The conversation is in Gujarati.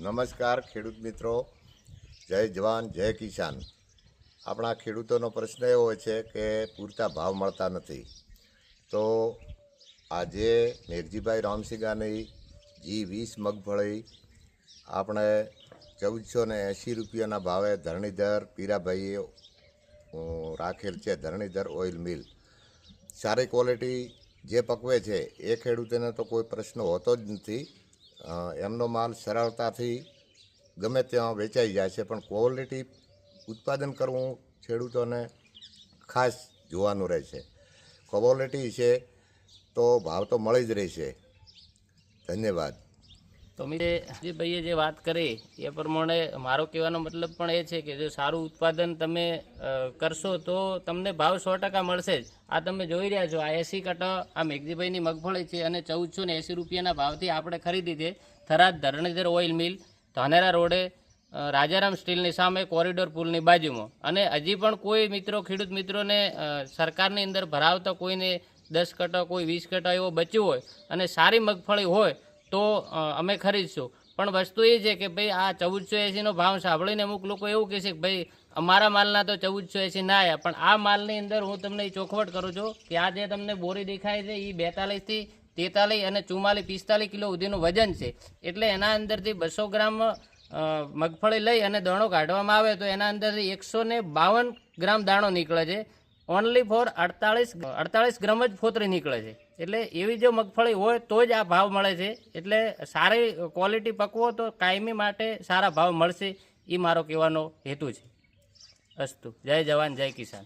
નમસ્કાર ખેડૂત મિત્રો. જય જવાન, જય કિસાન. આપણા ખેડૂતોનો પ્રશ્ન એવો છે કે પૂરતા ભાવ મળતા નથી. તો આજે મેઘજીભાઈ રામસિંગાની જી વીસ મગફળી આપણે ચૌદસો ને એંશી રૂપિયાના ભાવે ધરણીધર પીરાભાઈએ રાખેલ છે ધરણીધર ઓઇલ મિલ. સારી ક્વોલિટી જે પકવે છે એ ખેડૂતોને તો કોઈ પ્રશ્ન હોતો જ નથી. એમનો માલ સરળતાથી ગમે ત્યાં વેચાઈ જાય છે, પણ ક્વોલિટી ઉત્પાદન કરવું ખેડૂતોને ખાસ જોવાનું રહે છે. ક્વોલિટી છે તો ભાવ તો મળી જ રહેશે ધન્યવાદ. તો જે ભાઈએ જે વાત કરી, એ પ્રમાણે મારો કહેવાનો મતલબ પણ એ છે કે જો સારું ઉત્પાદન તમે કરશો તો તમને ભાવ સો ટકા મળશે જ. આ તમે જોઈ રહ્યા છો, આ એસી કટા, આ મેઘજીભાઈની મગફળી છે અને ચૌદસો ને એંસી રૂપિયાના ભાવથી આપણે ખરીદી છે થરાદ ધરણીધર ઓઇલ મિલ, ધાનેરા રોડે રાજારામ સ્ટીલની સામે કોરિડોર પુલની બાજુમાં. અને હજી પણ કોઈ મિત્રો, ખેડૂત મિત્રોને સરકારની અંદર ભરાવતા કોઈને દસ કટા, કોઈ વીસ કટા એવો બચ્યું હોય અને સારી મગફળી હોય તો અમે ખરીદશું. પણ વસ્તુ એ છે કે ભાઈ આ ચૌદસો એંસીનો ભાવ સાંભળીને અમુક લોકો એવું કહે છે કે ભાઈ, અમારા માલના તો ચૌદસો એંસી ના આવ્યા પણ આ માલની અંદર હું તમને ચોખવટ કરું છું કે આ જે તમને બોરી દેખાય છે એ બેતાલીસથી તેતાલીસ અને ચુમ્માલીસ, પિસ્તાલીસ કિલો સુધીનું વજન છે. એટલે એના અંદરથી બસો ગ્રામ મગફળી લઈ અને દાણો કાઢવામાં આવે તો એના અંદરથી એકસો ને બાવન ગ્રામ દાણો નીકળે છે. ઓનલી ફોર અડતાળીસ અડતાળીસ ગ્રામ જ ફોતરી નીકળે છે. એટલે એવી જો મગફળી હોય તો જ આ ભાવ મળે છે. એટલે સારી ક્વોલિટી પકવો તો કાયમી માટે સારા ભાવ મળશે. એ મારો કહેવાનો હેતુ છે. અસ્તુ. જય જવાન, જય કિસાન.